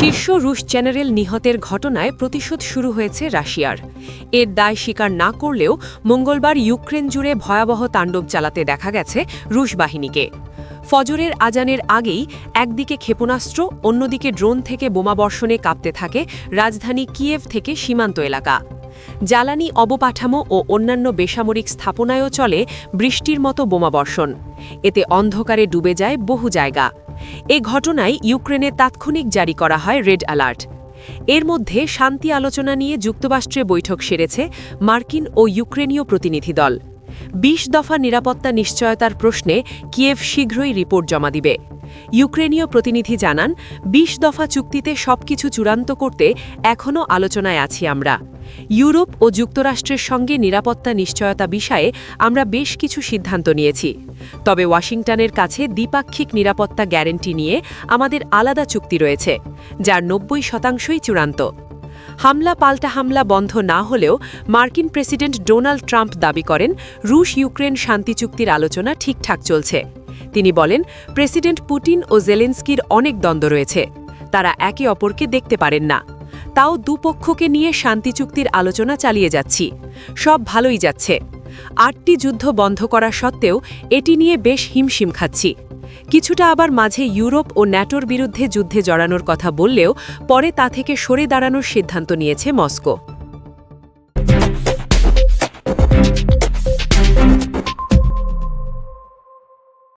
শীর্ষ রুশ জেনারেল নিহতের ঘটনায় প্রতিশোধ শুরু হয়েছে রাশিয়ার। এর দায় স্বীকার না করলেও মঙ্গলবার ইউক্রেন জুড়ে ভয়াবহ তাণ্ডব চালাতে দেখা গেছে রুশ বাহিনীকে। ফজরের আজানের আগেই একদিকে ক্ষেপণাস্ত্র, অন্যদিকে ড্রোন থেকে বোমাবর্ষণে কাঁপতে থাকে রাজধানী কিয়েভ থেকে সীমান্ত এলাকা। জ্বালানি অবপাঠামো ও অন্যান্য বেসামরিক স্থাপনায়ও চলে বৃষ্টির মতো বোমাবর্ষণ। এতে অন্ধকারে ডুবে যায় বহু জায়গা। এ ঘটনায় ইউক্রেনে তাৎক্ষণিক জারি করা হয় রেড অ্যালার্ট। এর মধ্যে শান্তি আলোচনা নিয়ে যুক্তরাষ্ট্রে বৈঠক সেরেছে মার্কিন ও ইউক্রেনীয় প্রতিনিধি দল। বিশ দফা নিরাপত্তা নিশ্চয়তার প্রশ্নে কিয়েভ শীঘ্রই রিপোর্ট জমা দিবে। ইউক্রেনীয় প্রতিনিধি জানান, বিশ দফা চুক্তিতে সবকিছু চূড়ান্ত করতে এখনও আলোচনায় আছি আমরা। ইউরোপ ও যুক্তরাষ্ট্রের সঙ্গে নিরাপত্তা নিশ্চয়তা বিষয়ে আমরা বেশ কিছু সিদ্ধান্ত নিয়েছি। তবে ওয়াশিংটনের কাছে দ্বিপাক্ষিক নিরাপত্তা গ্যারেন্টি নিয়ে আমাদের আলাদা চুক্তি রয়েছে, যার নব্বই শতাংশই চূড়ান্ত। হামলা পাল্টা হামলা বন্ধ না হলেও মার্কিন প্রেসিডেন্ট ডোনাল্ড ট্রাম্প দাবি করেন রুশ ইউক্রেন শান্তি চুক্তির আলোচনা ঠিকঠাক চলছে। তিনি বলেন, প্রেসিডেন্ট পুতিন ও জেলেন্সকির অনেক দ্বন্দ্ব রয়েছে। তারা একে অপরকে দেখতে পারেন না। তাও দুপক্ষকে নিয়ে শান্তি চুক্তির আলোচনা চালিয়ে যাচ্ছি। সব ভালোই যাচ্ছে। আটটি যুদ্ধ বন্ধ করা সত্ত্বেও এটি নিয়ে বেশ হিমশিম খাচ্ছি। কিছুটা আবার মাঝে ইউরোপ ও ন্যাটোর বিরুদ্ধে যুদ্ধে জড়ানোর কথা বললেও পরে তা থেকে সরে দাঁড়ানোর সিদ্ধান্ত নিয়েছে মস্কো।